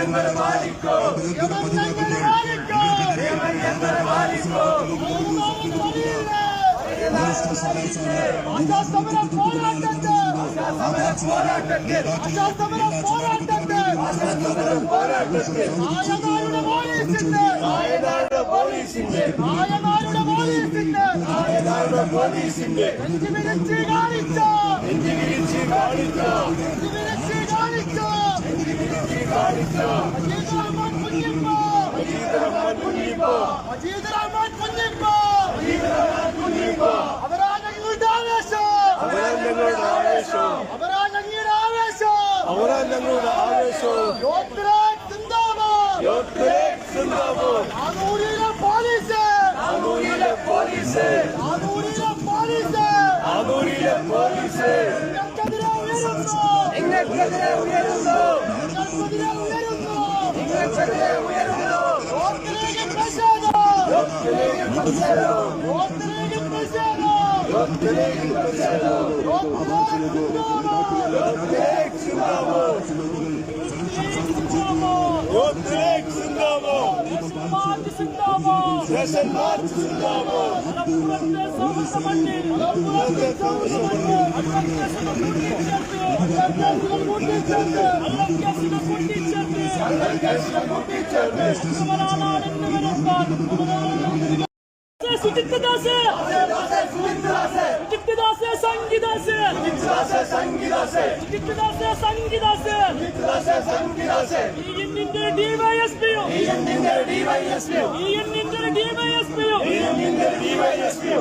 ഞങ്ങൾ പാലിക്കോ? നായനാരുടെ പോലീസിന്റെ നായനാരുടെ പോലീസിന്റെ നെഞ്ചിമിരിച്ച് കാണിച്ചോ കാണിച്ചോ ഞങ്ങളുടെ ആവേശവും പോലീസ് നിങ്ങൾക്കെതിരെ ഉയരുന്നു നിങ്ങൾക്കെതിരെ ഉയരുന്നു നിങ്ങൾക്കെതിരെ ഉയരുന്നു നിങ്ങൾക്കെതിരെ ഉയരുന്നു യോത്രാജ് പ്രസാദം യോത്ത്രേക് പ്രതിഷേധം യോത്രാജ് പ്രസാദം യോത്ത്രേക് പ്രതിഷേധം യോത്രാജ് സിന്ദാബാദ് യോത്ത്രേക് സിന്ദാബാദ് സിന്ദാബാദ് സിന്ദാബാദ് ദേശൻ മാർച്ച് സിന്ദാബാദ് മലപ്പുറത്തെ സൗഹൃദ മണ്ണിൽ മലപ്പുറത്തെ സൗഹൃദ മണ്ണിൽ അല്ലക്കേസിനെ കൂട്ടിച്ചേർത്ത് അല്ലക്കേസിനെ കൂട്ടിച്ചേർത്ത് അല്ലക്കേസിനെ കൂട്ടിച്ചേർത്ത് കുമരാനാടെന്ന് വരുത്താൻ സുജിത്ദാസ് സുജിത്ദാസ് സംഗീതാസ് സംഗീതാസേ സുജിത്ദാസ് സംഗീതാസ് സംഗീതാസേ ഈ എന്നിന്റെ ഡിവൈഎസ്പിയും ഈ എന്നിന്റെ ഡിവൈഎസ്പിയോ ഈ എന്നിന്റെ ഡിവൈഎസ്പിയും ഈ എന്നിന്റെ ഡിവൈഎസ്പിയോ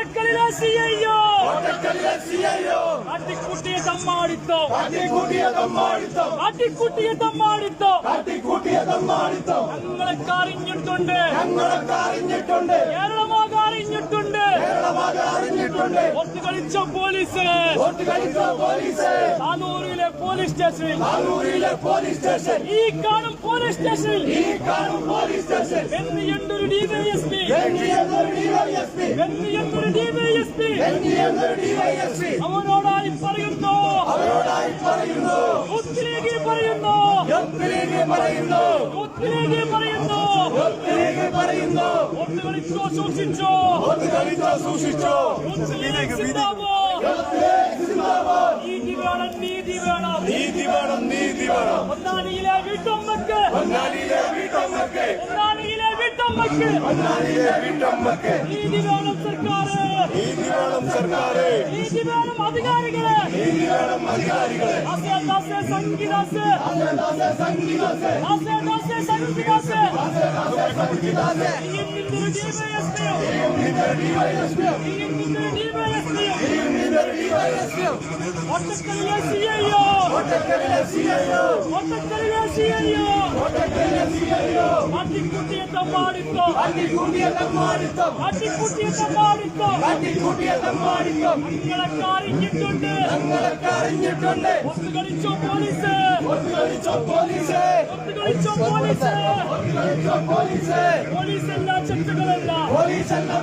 കോട്ടക്കലിലെ സിഐഒ ഒറ്റക്കലിലെ സിഐഒ കോട്ടക്കലിലെ സിഐഒ ഒറ്റക്കലിലെ സിഐഒ കാട്ടിക്കുട്ടിയ തമ്മാടിത്തോ. കാട്ടിക്കൂട്ടിയ തമ്മാടിത്തം. കാട്ടിക്കുട്ടിയ തമ്മാടിത്തോ. കാട്ടിക്കൂട്ടിയ തമ്മാടിത്തം. ഞങ്ങളൊക്കെ അറിഞ്ഞിട്ടുണ്ട് ഞങ്ങളൊക്കെ അറിഞ്ഞിട്ടുണ്ട് കേരളമാകെ അറിഞ്ഞിട്ടുണ്ട്. കേരളമാകെ അറിഞ്ഞിട്ടുണ്ട്. ഒത്തു പോലീസ്. Vote police. താനൂരിലെ പോലീസ് സ്റ്റേഷനിൽ. അരൂരിലെ പോലീസ് സ്റ്റേഷൻ. ഈ കാണും പോലീസ് സ്റ്റേഷനിൽ. ഈ കാണും പോലീസ് സ്റ്റേഷൻ. എന്ന് എന്തൊരു ഡിവൈഎസ്പി വെണ്ണി എന്നൊരു ഡിവൈഎസ്പി എന്ന് ഡിവൈഎസ്പി എന്നൊരു അവരോടായി പറയുന്നു. അവരോടായി പറയുന്നു. യൂത്തിലേക്ക് പറയുന്നു. യൊത്തിലേക്ക് പറയുന്നു. യൂത്തിലേക്ക് പറയുന്നു. യൊത്തിലേക്ക് പറയുന്നു. ഒത്തു കളിച്ചോ സൂക്ഷിച്ചോ. വോട്ട് കളിച്ചോ സൂക്ഷിച്ചോ. യൂത്തിലേക്ക് സിന്ദാബാദ് യൊത്തിലേക്ക് സിന്ദാബാദ് നീതി വേണം നീതി വേണം. നീതി വേണം നീതി വേണം. പൊന്നാനിയിലെ വീട്ടമ്മക്ക് പൊന്നാനിയിലെ വീട്ടമ്മക്ക് പൊന്നാനിയിലെ ವಿಳಂಬಕ್ಕೆ ನೀತಿ ವೇಣಂ ಸರ್ಕಾರ ನೀತಿ ವೇಣಂ ಸರ್ಕಾರ ನೀತಿ ವೇಣಂ ಅಧಿಕಾರಿಗಳ ನೀತಿ ವೇಣಂ ಅಧಿಕಾರಿಗಳ ಆಸೆ ದಾಸೆ ಸಂಗೀದಾಸ ಆಸೆ ದಾಸೆ ಸಂಗೀದಾಸ ಆಸೆ ದಾಸೆ ಸಂಗೀದಾಸ ಆಸೆ ದಾಸೆ ಸಂಗೀದಾಸ ಈ ನಿಂತರ ಡಿವೈಎಸ್ಪಿ ಈ ನಿಂತರ ಡಿವೈಎಸ್ಪಿ ಈ ನಿಂತರ ಡಿವೈಎಸ್ಪಿ ಈ ನಿಂತರ ಡಿವೈಎಸ್ಪಿ ಒಟ್ಟಕ್ಕಲಿಯ ಸಿಐಒ ಒಟ್ಟಕ್ಕಲಿಯ ಸಿಐಒ ಒಟ್ಟಕ್ಕಲಿಯ ಸಿಐಒ ಒಟ್ಟಕ್ಕಲಿಯ ಸಿಐಒ കാട്ടിക്കുട്ടിയെ തമ്മാടിത്തോ കാട്ടിക്കൂട്ടിയ തമ്മാടിത്തം കാട്ടിക്കുട്ടിയെ തമ്മാടിത്തോ കാട്ടിക്കൂട്ടിയ തമ്മാടിത്തം നിങ്ങളൊക്കെ അറിഞ്ഞിട്ടുണ്ട് ഞങ്ങളൊക്കെ അറിഞ്ഞിട്ടുണ്ട് ഒത്തു പോലീസ്. Vote police. ഒത്തു പോലീസ്. Vote police. പോലീസ് എല്ലാം ചെറ്റുകളല്ല പോലീസ് എല്ലാം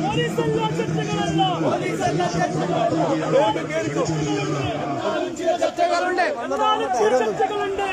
പോലീസ് എല്ലാം ചെറ്റുകളല്ല പോലീസ് എല്ലാം തെറ്റുകളല്ല ചെറ്റുകളുണ്ട് ചെറ്റുകളുണ്ട്